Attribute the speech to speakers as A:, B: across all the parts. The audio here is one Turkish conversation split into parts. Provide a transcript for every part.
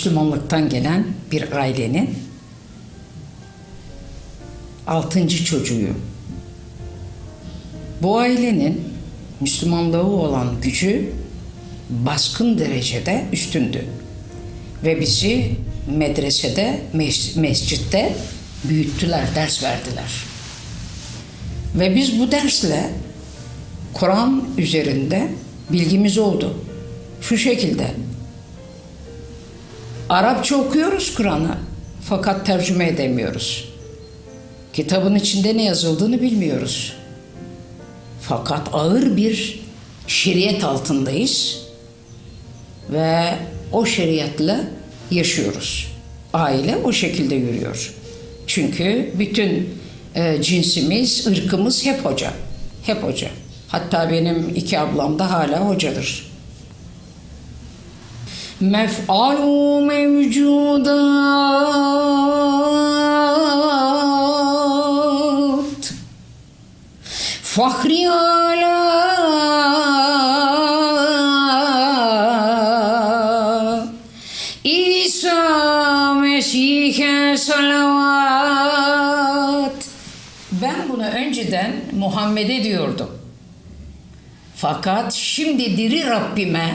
A: Müslümanlıktan gelen bir ailenin altıncı çocuğuyum. Bu ailenin Müslümanlığı olan gücü baskın derecede üstündü. Ve bizi medresede, mes- mescitte büyüttüler, ders verdiler. Ve biz bu dersle Kur'an üzerinde bilgimiz oldu. Şu şekilde. Arapça okuyoruz Kur'an'ı fakat tercüme edemiyoruz. Kitabın içinde ne yazıldığını bilmiyoruz. Fakat ağır bir şeriyet altındayız ve o şeriatla yaşıyoruz. Aile o şekilde yürüyor. Çünkü bütün e, cinsimiz, ırkımız hep hoca. Hep hoca. Hatta benim iki ablam da hala hocadır. Mef'alu mevcudat Fahri ala. İsa Mesih'e salavat. Ben bunu önceden Muhammed'e diyordum. Fakat şimdi diri Rabbime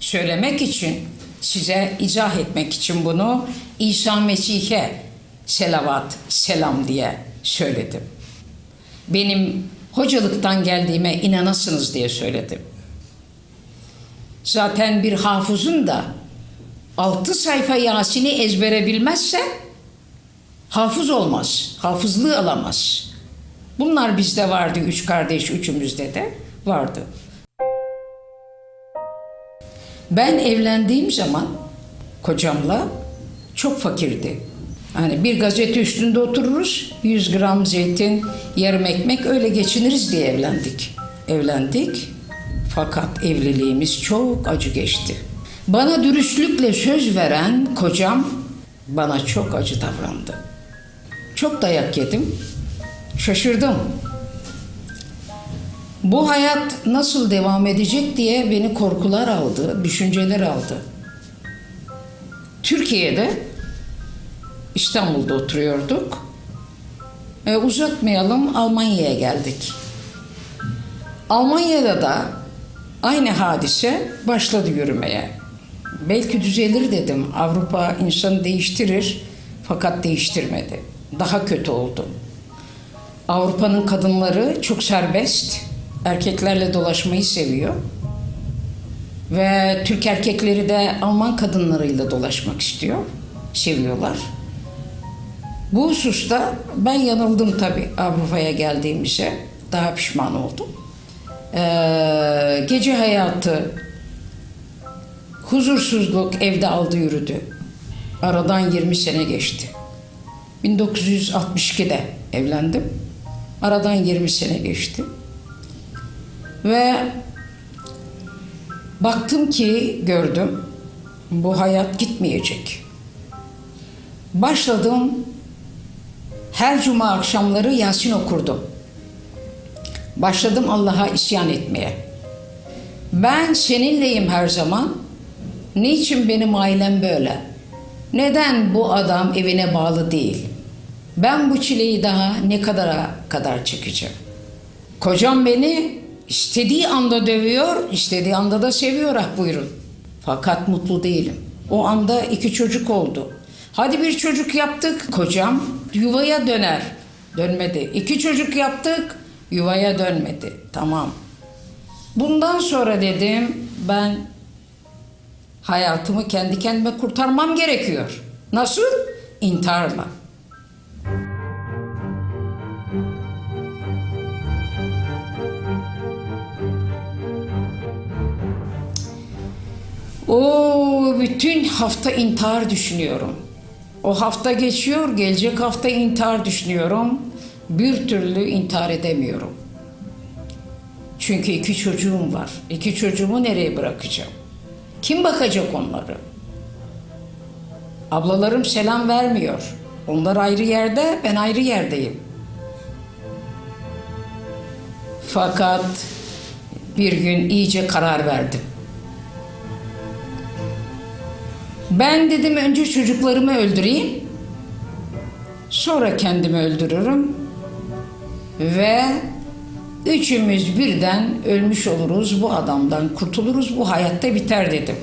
A: söylemek için, size izah etmek için bunu İsa Mesih'e selavat, selam diye söyledim. Benim hocalıktan geldiğime inanasınız diye söyledim. Zaten bir hafızın da altı sayfa Yasin'i ezbere bilmezse hafız olmaz, hafızlığı alamaz. Bunlar bizde vardı, üç kardeş, üçümüzde de vardı. Ben evlendiğim zaman kocamla çok fakirdi. Hani bir gazete üstünde otururuz, 100 gram zeytin, yarım ekmek öyle geçiniriz diye evlendik. Evlendik fakat evliliğimiz çok acı geçti. Bana dürüstlükle söz veren kocam bana çok acı davrandı. Çok dayak yedim. Şaşırdım. Bu hayat nasıl devam edecek diye beni korkular aldı, düşünceler aldı. Türkiye'de İstanbul'da oturuyorduk. E, uzatmayalım Almanya'ya geldik. Almanya'da da aynı hadise başladı yürümeye. Belki düzelir dedim. Avrupa insanı değiştirir fakat değiştirmedi. Daha kötü oldu. Avrupa'nın kadınları çok serbest. Erkeklerle dolaşmayı seviyor. Ve Türk erkekleri de Alman kadınlarıyla dolaşmak istiyor. Seviyorlar. Bu hususta ben yanıldım tabii Avrupa'ya geldiğimize. Daha pişman oldum. Ee, gece hayatı, huzursuzluk evde aldı yürüdü. Aradan 20 sene geçti. 1962'de evlendim. Aradan 20 sene geçti. Ve baktım ki gördüm bu hayat gitmeyecek. Başladım her cuma akşamları Yasin okurdum. Başladım Allah'a isyan etmeye. Ben seninleyim her zaman. Niçin benim ailem böyle? Neden bu adam evine bağlı değil? Ben bu çileyi daha ne kadara kadar çekeceğim? Kocam beni istediği anda dövüyor, istediği anda da seviyor ah buyurun. Fakat mutlu değilim. O anda iki çocuk oldu. Hadi bir çocuk yaptık, kocam yuvaya döner. Dönmedi. İki çocuk yaptık, yuvaya dönmedi. Tamam. Bundan sonra dedim ben hayatımı kendi kendime kurtarmam gerekiyor. Nasıl? İntiharla. O bütün hafta intihar düşünüyorum. O hafta geçiyor, gelecek hafta intihar düşünüyorum. Bir türlü intihar edemiyorum. Çünkü iki çocuğum var. İki çocuğumu nereye bırakacağım? Kim bakacak onları? Ablalarım selam vermiyor. Onlar ayrı yerde, ben ayrı yerdeyim. Fakat bir gün iyice karar verdim. Ben dedim önce çocuklarımı öldüreyim. Sonra kendimi öldürürüm. Ve üçümüz birden ölmüş oluruz. Bu adamdan kurtuluruz. Bu hayatta biter dedim.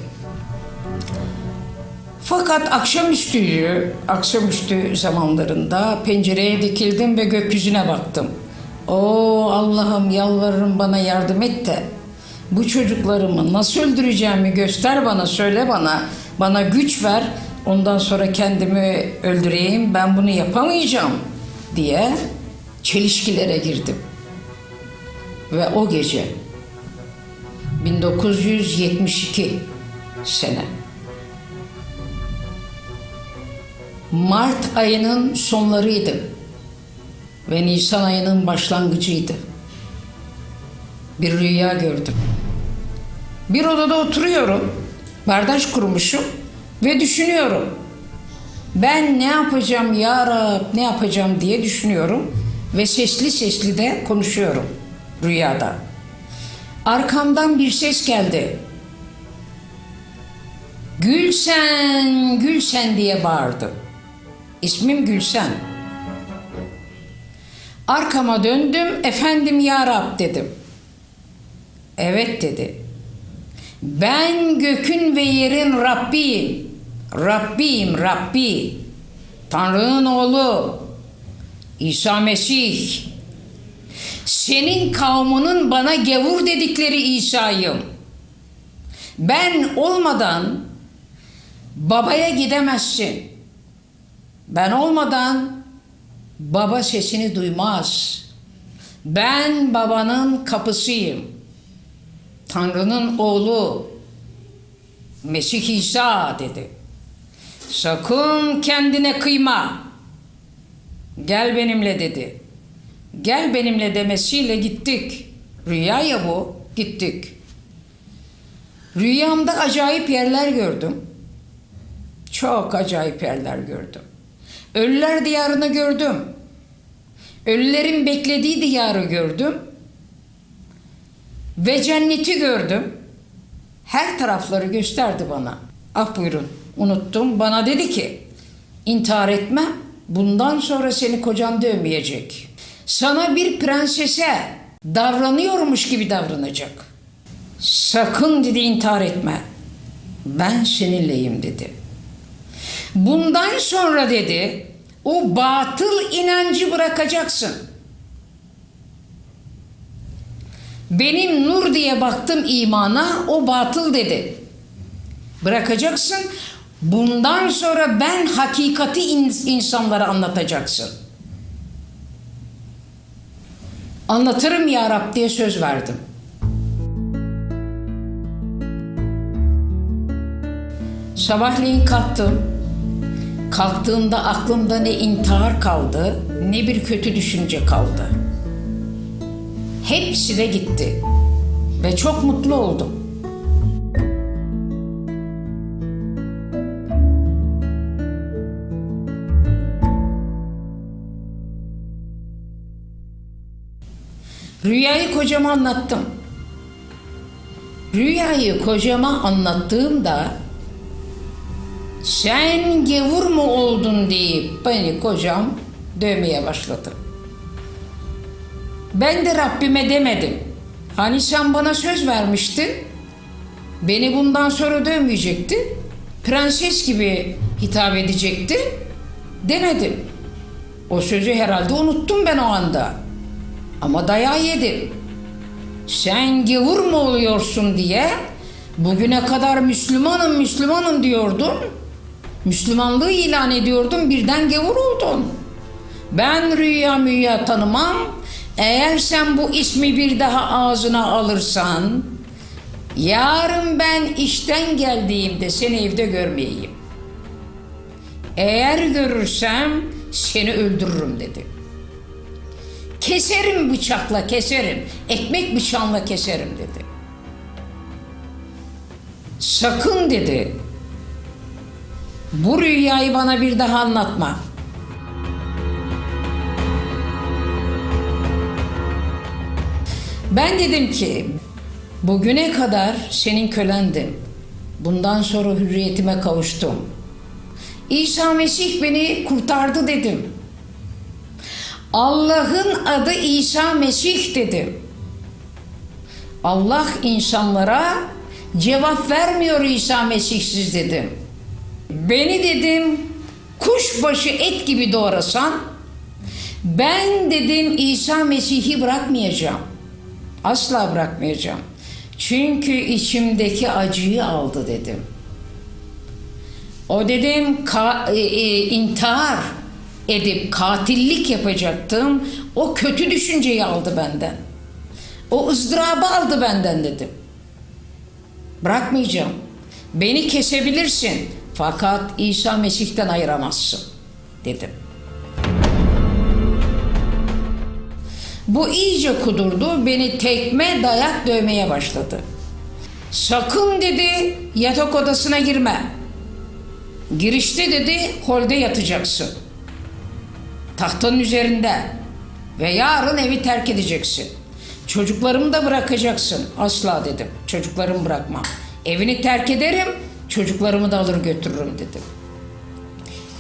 A: Fakat akşamüstüydü, akşamüstü zamanlarında pencereye dikildim ve gökyüzüne baktım. O Allah'ım yalvarırım bana yardım et de bu çocuklarımı nasıl öldüreceğimi göster bana, söyle bana. Bana güç ver, ondan sonra kendimi öldüreyim, ben bunu yapamayacağım diye çelişkilere girdim. Ve o gece 1972 sene Mart ayının sonlarıydı ve Nisan ayının başlangıcıydı. Bir rüya gördüm. Bir odada oturuyorum, bardaş kurmuşum ve düşünüyorum. Ben ne yapacağım ya Rab, ne yapacağım diye düşünüyorum ve sesli sesli de konuşuyorum rüyada. Arkamdan bir ses geldi. Gülsen, Gülsen diye bağırdı. İsmim Gülsen. Arkama döndüm, efendim ya Rab dedim. Evet dedi. Ben gökün ve yerin Rabbiyim. Rabbiyim, Rabbi. Tanrı'nın oğlu. İsa Mesih. Senin kavminin bana gevur dedikleri İsa'yım. Ben olmadan babaya gidemezsin. Ben olmadan baba sesini duymaz. Ben babanın kapısıyım. Tanrı'nın oğlu Mesih İsa dedi. Sakın kendine kıyma. Gel benimle dedi. Gel benimle demesiyle gittik. Rüya ya bu. Gittik. Rüyamda acayip yerler gördüm. Çok acayip yerler gördüm. Ölüler diyarını gördüm. Ölülerin beklediği diyarı gördüm. Ve cenneti gördüm. Her tarafları gösterdi bana. Ah buyurun unuttum. Bana dedi ki intihar etme. Bundan sonra seni kocan dövmeyecek. Sana bir prensese davranıyormuş gibi davranacak. Sakın dedi intihar etme. Ben seninleyim dedi. Bundan sonra dedi o batıl inancı bırakacaksın. Benim nur diye baktım imana o batıl dedi. Bırakacaksın. Bundan sonra ben hakikati insanlara anlatacaksın. Anlatırım ya Rab diye söz verdim. Sabahleyin kalktım. Kalktığımda aklımda ne intihar kaldı ne bir kötü düşünce kaldı. Hepsi de gitti ve çok mutlu oldum. Rüyayı kocama anlattım. Rüyayı kocama anlattığımda sen gevur mu oldun deyip beni kocam dövmeye başladı. Ben de Rabbime demedim. Hani sen bana söz vermiştin. Beni bundan sonra dövmeyecekti. Prenses gibi hitap edecekti. Demedim. O sözü herhalde unuttum ben o anda. Ama dayağı yedim. Sen gavur mu oluyorsun diye bugüne kadar Müslümanım Müslümanım diyordun. Müslümanlığı ilan ediyordum birden gavur oldun. Ben rüya müya tanımam. Eğer sen bu ismi bir daha ağzına alırsan yarın ben işten geldiğimde seni evde görmeyeyim. Eğer görürsem seni öldürürüm dedi. Keserim bıçakla keserim. Ekmek bıçağınla keserim dedi. Sakın dedi. Bu rüyayı bana bir daha anlatma. Ben dedim ki bugüne kadar senin kölendim. Bundan sonra hürriyetime kavuştum. İsa Mesih beni kurtardı dedim. Allah'ın adı İsa Mesih dedim. Allah insanlara cevap vermiyor İsa Mesihsiz dedim. Beni dedim kuşbaşı et gibi doğrasan ben dedim İsa Mesih'i bırakmayacağım. Asla bırakmayacağım. Çünkü içimdeki acıyı aldı dedim. O dedim ka, e, e, intihar edip katillik yapacaktım. O kötü düşünceyi aldı benden. O ızdırabı aldı benden dedim. Bırakmayacağım. Beni kesebilirsin fakat İsa Mesih'ten ayıramazsın dedim. Bu iyice kudurdu, beni tekme dayak dövmeye başladı. Sakın dedi yatak odasına girme. Girişte dedi holde yatacaksın. Tahtanın üzerinde ve yarın evi terk edeceksin. Çocuklarımı da bırakacaksın. Asla dedim. Çocuklarımı bırakmam. Evini terk ederim, çocuklarımı da alır götürürüm dedim.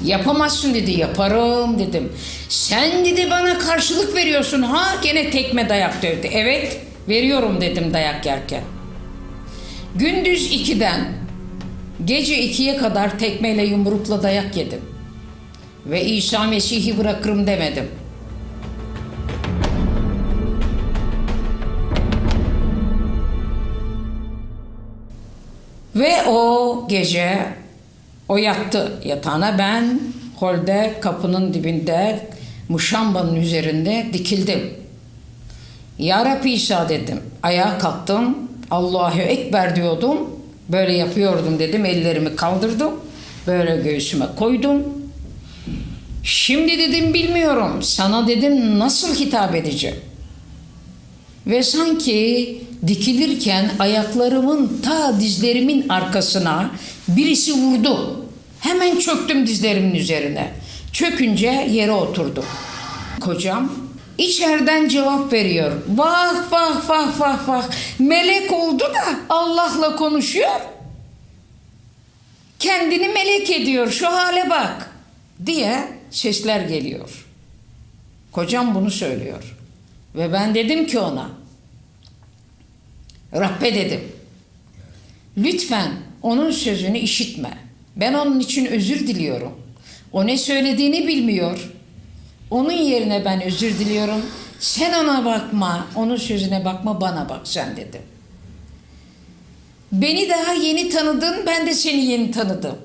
A: Yapamazsın dedi. Yaparım dedim. Sen dedi bana karşılık veriyorsun ha gene tekme dayak dövdü. Evet veriyorum dedim dayak yerken. Gündüz 2'den gece 2'ye kadar tekmeyle yumrukla dayak yedim. Ve İsa Mesih'i bırakırım demedim. Ve o gece o yattı yatağına ben holde kapının dibinde muşambanın üzerinde dikildim. Ya Rabbi İsa dedim. Ayağa kalktım. Allahu Ekber diyordum. Böyle yapıyordum dedim. Ellerimi kaldırdım. Böyle göğsüme koydum. Şimdi dedim bilmiyorum. Sana dedim nasıl hitap edeceğim. Ve sanki dikilirken ayaklarımın ta dizlerimin arkasına birisi vurdu. Hemen çöktüm dizlerimin üzerine. Çökünce yere oturdum. Kocam içeriden cevap veriyor. Vah vah vah vah vah. Melek oldu da Allah'la konuşuyor. Kendini melek ediyor. Şu hale bak diye sesler geliyor. Kocam bunu söylüyor. Ve ben dedim ki ona, Rabbe dedim, lütfen onun sözünü işitme. Ben onun için özür diliyorum. O ne söylediğini bilmiyor. Onun yerine ben özür diliyorum. Sen ona bakma, onun sözüne bakma, bana bak sen dedim. Beni daha yeni tanıdın, ben de seni yeni tanıdım.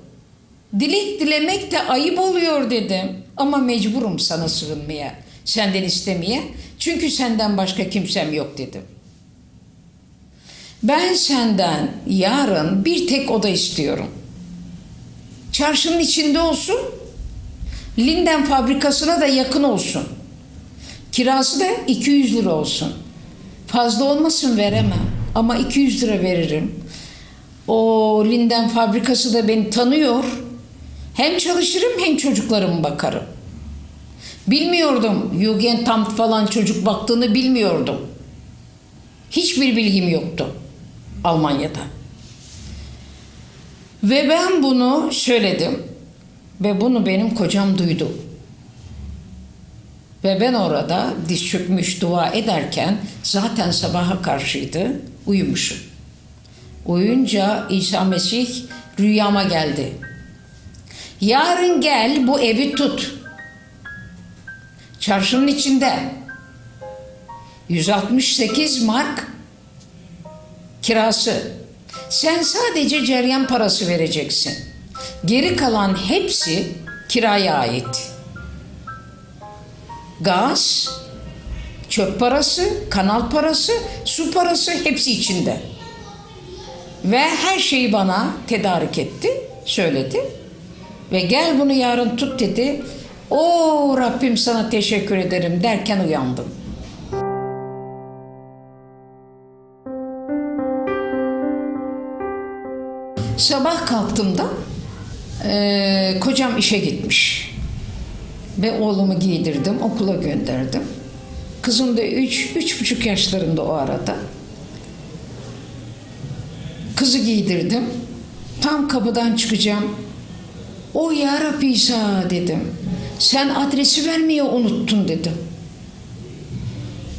A: Dilek dilemek de ayıp oluyor dedim. Ama mecburum sana sığınmaya, senden istemeye. Çünkü senden başka kimsem yok dedim. Ben senden yarın bir tek oda istiyorum. Çarşının içinde olsun, Linden fabrikasına da yakın olsun. Kirası da 200 lira olsun. Fazla olmasın veremem ama 200 lira veririm. O Linden fabrikası da beni tanıyor. Hem çalışırım hem çocuklarıma bakarım. Bilmiyordum Jugendamt falan çocuk baktığını bilmiyordum. Hiçbir bilgim yoktu Almanya'da. Ve ben bunu söyledim. Ve bunu benim kocam duydu. Ve ben orada diz çökmüş dua ederken zaten sabaha karşıydı, uyumuşum. Uyunca İsa Mesih rüyama geldi. Yarın gel bu evi tut. Çarşının içinde. 168 mark kirası. Sen sadece ceryan parası vereceksin. Geri kalan hepsi kiraya ait. Gaz, çöp parası, kanal parası, su parası hepsi içinde. Ve her şeyi bana tedarik etti, söyledi. Ve gel bunu yarın tut dedi. O Rabbim sana teşekkür ederim derken uyandım. Sabah kalktığımda ee, kocam işe gitmiş. Ve oğlumu giydirdim, okula gönderdim. Kızım da üç, üç buçuk yaşlarında o arada. Kızı giydirdim. Tam kapıdan çıkacağım. O ya Rabbi İsa dedim. Sen adresi vermeyi unuttun dedim.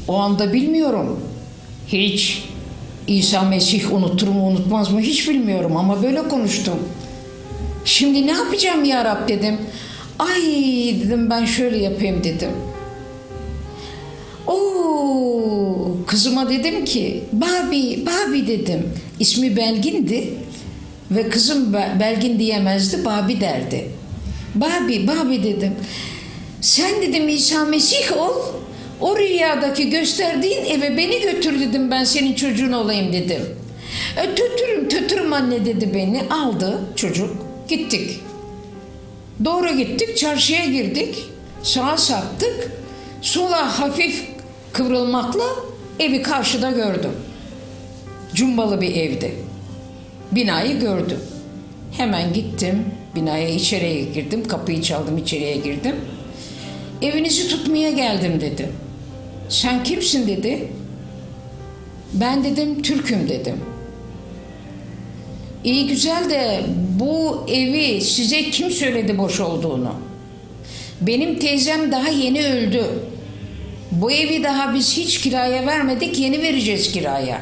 A: O anda bilmiyorum. Hiç İsa Mesih unutur mu unutmaz mı hiç bilmiyorum ama böyle konuştum. Şimdi ne yapacağım ya Rab dedim. Ay dedim ben şöyle yapayım dedim. Oo kızıma dedim ki Babi Babi dedim. İsmi Belgin'di ve kızım Be- Belgin diyemezdi Babi derdi. Babi Babi dedim. Sen dedim İsa Mesih ol. O rüyadaki gösterdiğin eve beni götür dedim ben senin çocuğun olayım dedim. E, tötürüm tötürüm anne dedi beni aldı çocuk gittik. Doğru gittik, çarşıya girdik. Sağa saptık. Sola hafif kıvrılmakla evi karşıda gördüm. Cumbalı bir evdi. Binayı gördüm. Hemen gittim. Binaya içeriye girdim. Kapıyı çaldım, içeriye girdim. Evinizi tutmaya geldim dedim. Sen kimsin dedi. Ben dedim Türk'üm dedim. İyi güzel de bu evi size kim söyledi boş olduğunu? Benim teyzem daha yeni öldü. Bu evi daha biz hiç kiraya vermedik, yeni vereceğiz kiraya.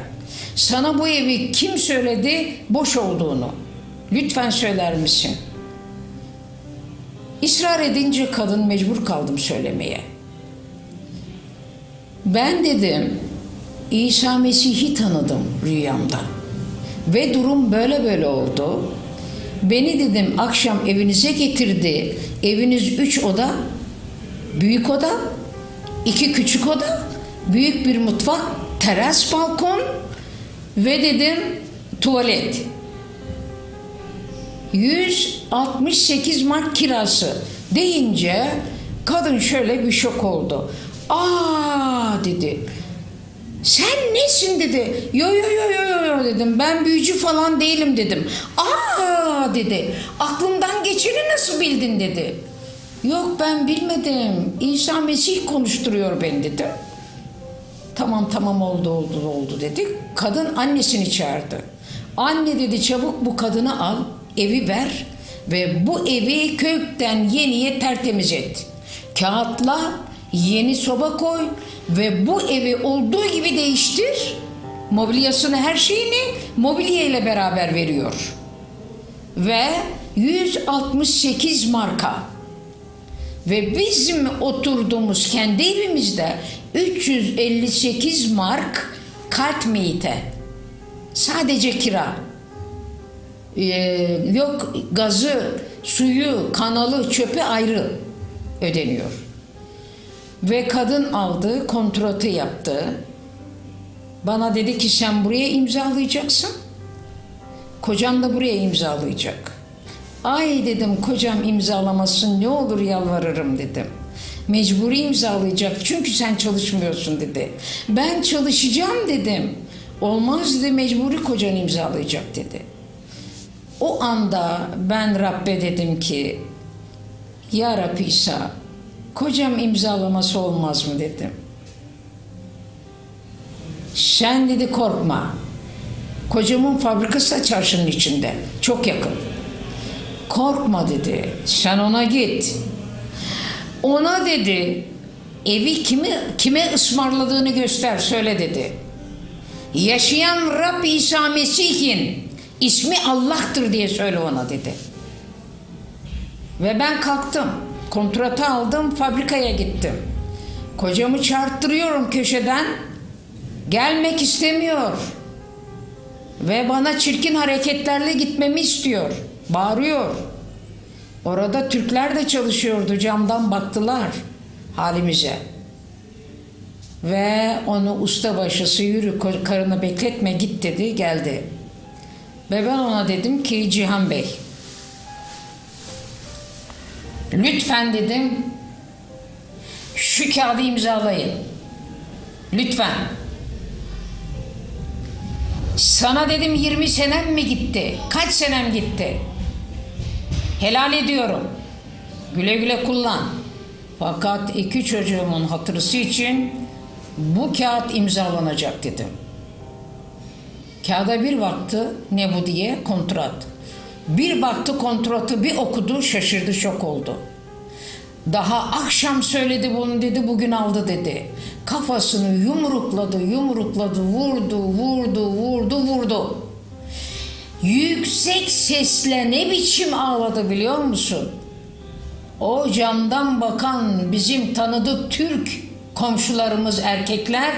A: Sana bu evi kim söyledi boş olduğunu? Lütfen söyler misin? İsrar edince kadın mecbur kaldım söylemeye. Ben dedim İsa Mesih'i tanıdım rüyamda. Ve durum böyle böyle oldu. Beni dedim akşam evinize getirdi. Eviniz üç oda, büyük oda, iki küçük oda, büyük bir mutfak, teras balkon ve dedim tuvalet. 168 mark kirası deyince kadın şöyle bir şok oldu. Aa dedi. Sen nesin dedi. Yo yo yo yo yo dedim. Ben büyücü falan değilim dedim. Aa dedi. Aklımdan geçeni nasıl bildin dedi. Yok ben bilmedim. İsa Mesih konuşturuyor beni dedim. Tamam tamam oldu oldu oldu dedik. Kadın annesini çağırdı. Anne dedi çabuk bu kadını al, evi ver ve bu evi kökten yeniye tertemiz et. Kağıtla yeni soba koy ve bu evi olduğu gibi değiştir. Mobilyasını her şeyini mobilya ile beraber veriyor. Ve 168 marka ve bizim oturduğumuz kendi evimizde 358 mark kalt meyite. Sadece kira. Ee, yok gazı, suyu, kanalı, çöpü ayrı ödeniyor. Ve kadın aldı, kontratı yaptı. Bana dedi ki sen buraya imzalayacaksın. Kocan da buraya imzalayacak. Ay dedim kocam imzalamasın ne olur yalvarırım dedim. Mecburi imzalayacak çünkü sen çalışmıyorsun dedi. Ben çalışacağım dedim. Olmaz dedi mecburi kocan imzalayacak dedi. O anda ben Rabbe dedim ki Ya Rabbi İsa kocam imzalaması olmaz mı dedim. Sen dedi korkma. Kocamın fabrikası da çarşının içinde. Çok yakın. Korkma dedi. Sen ona git. Ona dedi evi kimi kime ısmarladığını göster söyle dedi. Yaşayan Rab İsa Mesih'in ismi Allah'tır diye söyle ona dedi. Ve ben kalktım. Kontratı aldım, fabrikaya gittim. Kocamı çarptırıyorum köşeden. Gelmek istemiyor. Ve bana çirkin hareketlerle gitmemi istiyor. Bağırıyor. Orada Türkler de çalışıyordu. Camdan baktılar halimize. Ve onu ustabaşısı yürü karını bekletme git dedi geldi. Ve ben ona dedim ki Cihan Bey lütfen dedim şu kağıdı imzalayın. Lütfen. Sana dedim 20 senem mi gitti? Kaç senem gitti? Helal ediyorum. Güle güle kullan. Fakat iki çocuğumun hatırısı için bu kağıt imzalanacak dedim. Kağıda bir baktı ne bu diye kontrat. Bir baktı kontratı bir okudu şaşırdı şok oldu. Daha akşam söyledi bunu dedi bugün aldı dedi. Kafasını yumrukladı yumrukladı vurdu vurdu vurdu vurdu. Yüksek sesle ne biçim ağladı biliyor musun? O camdan bakan bizim tanıdık Türk komşularımız erkekler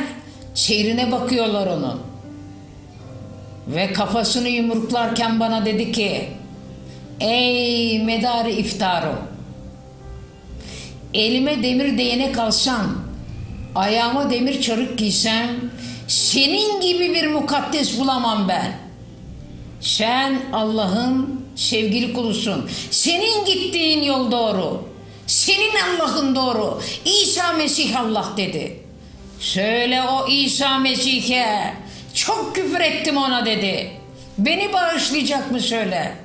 A: seyrine bakıyorlar onun. Ve kafasını yumruklarken bana dedi ki Ey medarı iftarı Elime demir değnek alsam Ayağıma demir çarık giysem Senin gibi bir mukaddes bulamam ben. Sen Allah'ın sevgili kulusun. Senin gittiğin yol doğru. Senin Allah'ın doğru. İsa Mesih Allah dedi. Söyle o İsa Mesih'e. Çok küfür ettim ona dedi. Beni bağışlayacak mı söyle.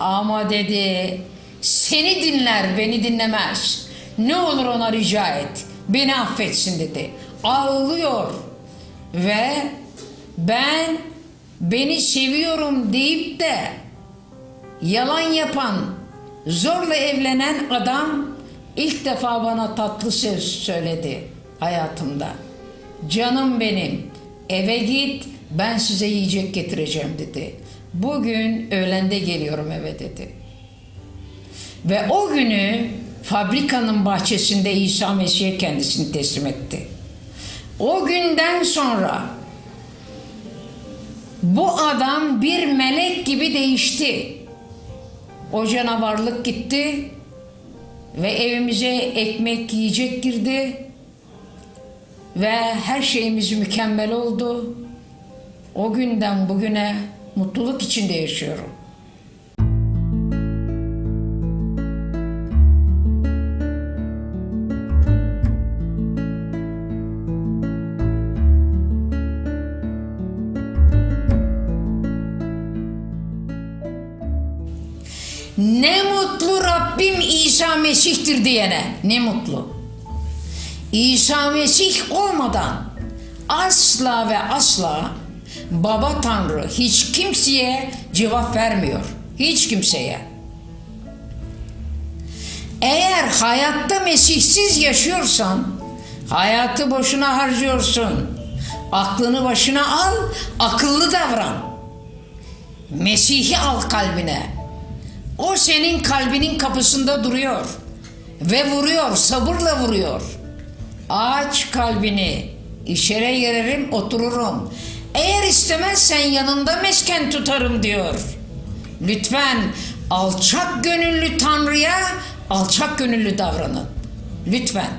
A: Ama dedi seni dinler beni dinlemez. Ne olur ona rica et. Beni affetsin dedi. Ağlıyor. Ve ben beni seviyorum deyip de yalan yapan, zorla evlenen adam ilk defa bana tatlı söz söyledi hayatımda. Canım benim, eve git, ben size yiyecek getireceğim dedi. Bugün öğlende geliyorum eve dedi. Ve o günü fabrikanın bahçesinde İsa Mesih'e kendisini teslim etti. O günden sonra bu adam bir melek gibi değişti. O canavarlık gitti ve evimize ekmek yiyecek girdi ve her şeyimiz mükemmel oldu. O günden bugüne mutluluk içinde yaşıyorum. Ne mutlu Rabbim İsa Mesih'tir diyene. Ne mutlu. İsa Mesih olmadan asla ve asla Baba Tanrı hiç kimseye cevap vermiyor. Hiç kimseye. Eğer hayatta Mesihsiz yaşıyorsan hayatı boşuna harcıyorsun. Aklını başına al, akıllı davran. Mesih'i al kalbine. O senin kalbinin kapısında duruyor ve vuruyor, sabırla vuruyor. Aç kalbini, işere girerim, otururum. Eğer istemezsen yanında mesken tutarım diyor. Lütfen alçak gönüllü Tanrı'ya alçak gönüllü davranın. Lütfen.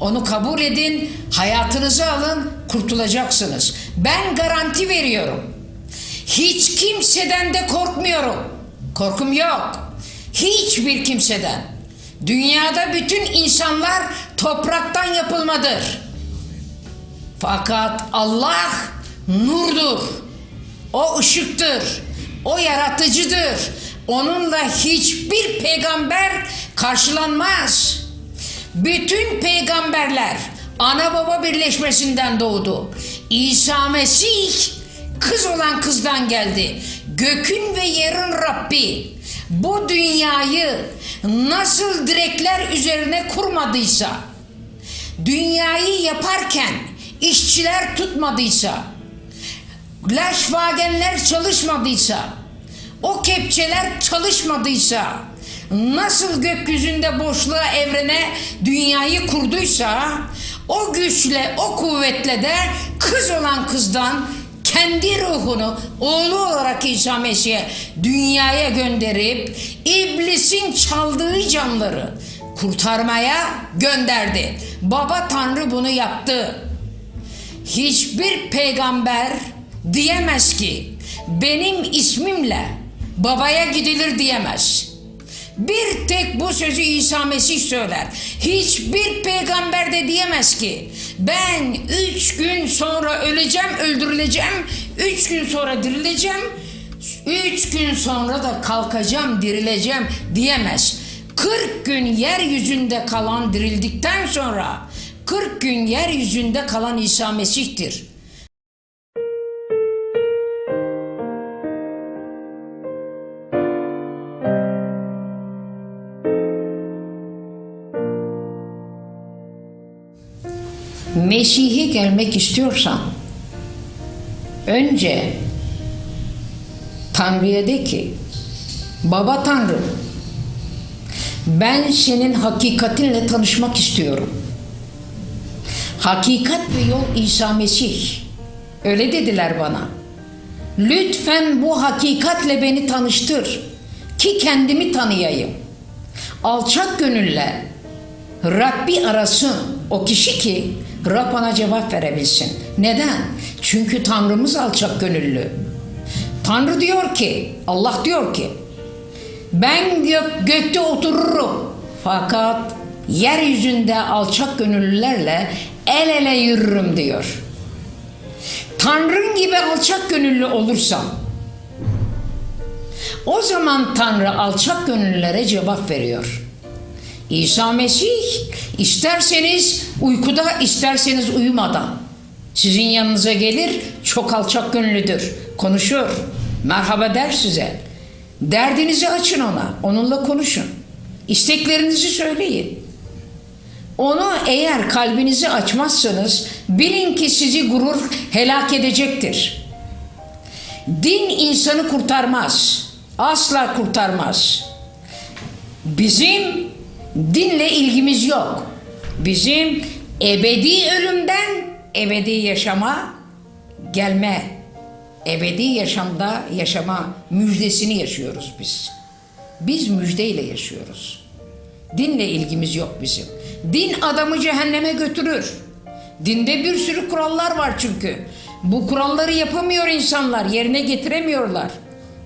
A: Onu kabul edin, hayatınızı alın, kurtulacaksınız. Ben garanti veriyorum. Hiç kimseden de korkmuyorum. Korkum yok. Hiçbir kimseden. Dünyada bütün insanlar topraktan yapılmadır. Fakat Allah nurdur. O ışıktır. O yaratıcıdır. Onunla hiçbir peygamber karşılanmaz. Bütün peygamberler ana baba birleşmesinden doğdu. İsa Mesih kız olan kızdan geldi. Gökün ve yerin Rabbi bu dünyayı nasıl direkler üzerine kurmadıysa, dünyayı yaparken işçiler tutmadıysa, Lashwagenler çalışmadıysa, o kepçeler çalışmadıysa, nasıl gökyüzünde boşluğa evrene dünyayı kurduysa, o güçle, o kuvvetle de kız olan kızdan kendi ruhunu oğlu olarak İsa Mesih'e dünyaya gönderip iblisin çaldığı canları kurtarmaya gönderdi. Baba Tanrı bunu yaptı. Hiçbir peygamber diyemez ki benim ismimle babaya gidilir diyemez. Bir tek bu sözü İsa Mesih söyler. Hiçbir peygamber de diyemez ki ben üç gün sonra öleceğim, öldürüleceğim, üç gün sonra dirileceğim, üç gün sonra da kalkacağım, dirileceğim diyemez. 40 gün yeryüzünde kalan dirildikten sonra 40 gün yeryüzünde kalan İsa Mesih'tir. Mesih'e gelmek istiyorsan önce Tanrı'ya de ki Baba Tanrı ben senin hakikatinle tanışmak istiyorum. Hakikat ve yol İsa Mesih. Öyle dediler bana. Lütfen bu hakikatle beni tanıştır ki kendimi tanıyayım. Alçak gönülle Rabbi arasın o kişi ki Rab ona cevap verebilsin. Neden? Çünkü Tanrımız alçak gönüllü. Tanrı diyor ki, Allah diyor ki, ben gök, gökte otururum fakat yeryüzünde alçak gönüllülerle el ele yürürüm diyor. Tanrın gibi alçak gönüllü olursam o zaman Tanrı alçak gönüllülere cevap veriyor. İsa Mesih isterseniz uykuda isterseniz uyumadan sizin yanınıza gelir çok alçak gönüllüdür konuşur merhaba der size derdinizi açın ona onunla konuşun isteklerinizi söyleyin onu eğer kalbinizi açmazsanız bilin ki sizi gurur helak edecektir. Din insanı kurtarmaz. Asla kurtarmaz. Bizim dinle ilgimiz yok. Bizim ebedi ölümden ebedi yaşama gelme, ebedi yaşamda yaşama müjdesini yaşıyoruz biz. Biz müjdeyle yaşıyoruz. Dinle ilgimiz yok bizim. Din adamı cehenneme götürür. Dinde bir sürü kurallar var çünkü. Bu kuralları yapamıyor insanlar, yerine getiremiyorlar.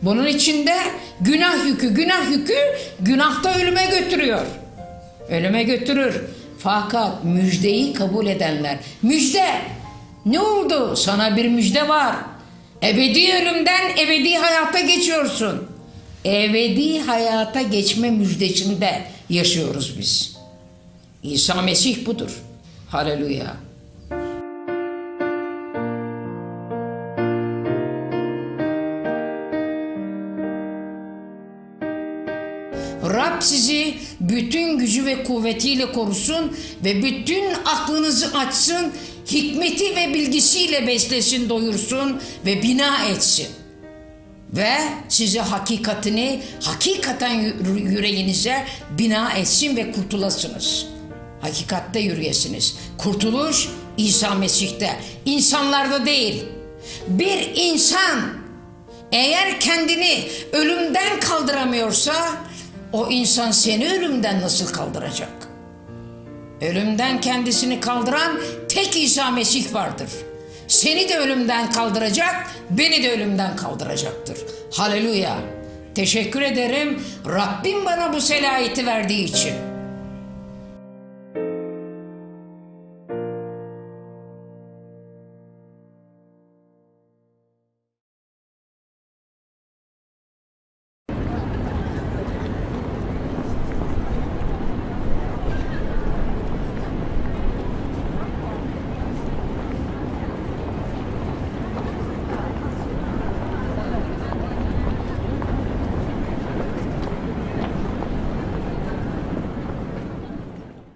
A: Bunun içinde günah yükü, günah yükü günahta ölüme götürüyor. Ölüme götürür. Fakat müjdeyi kabul edenler. Müjde! Ne oldu? Sana bir müjde var. Ebedi ölümden ebedi hayata geçiyorsun. Ebedi hayata geçme müjdesinde yaşıyoruz biz. İsa Mesih budur. Haleluya. Rab sizi bütün gücü ve kuvvetiyle korusun ve bütün aklınızı açsın, hikmeti ve bilgisiyle beslesin, doyursun ve bina etsin. Ve size hakikatini hakikaten yü- yüreğinize bina etsin ve kurtulasınız. Hakikatte yürüyesiniz. Kurtuluş İsa Mesih'te, insanlarda değil. Bir insan eğer kendini ölümden kaldıramıyorsa o insan seni ölümden nasıl kaldıracak? Ölümden kendisini kaldıran tek İsa Mesih vardır. Seni de ölümden kaldıracak, beni de ölümden kaldıracaktır. Haleluya. Teşekkür ederim Rabbim bana bu selayeti verdiği için.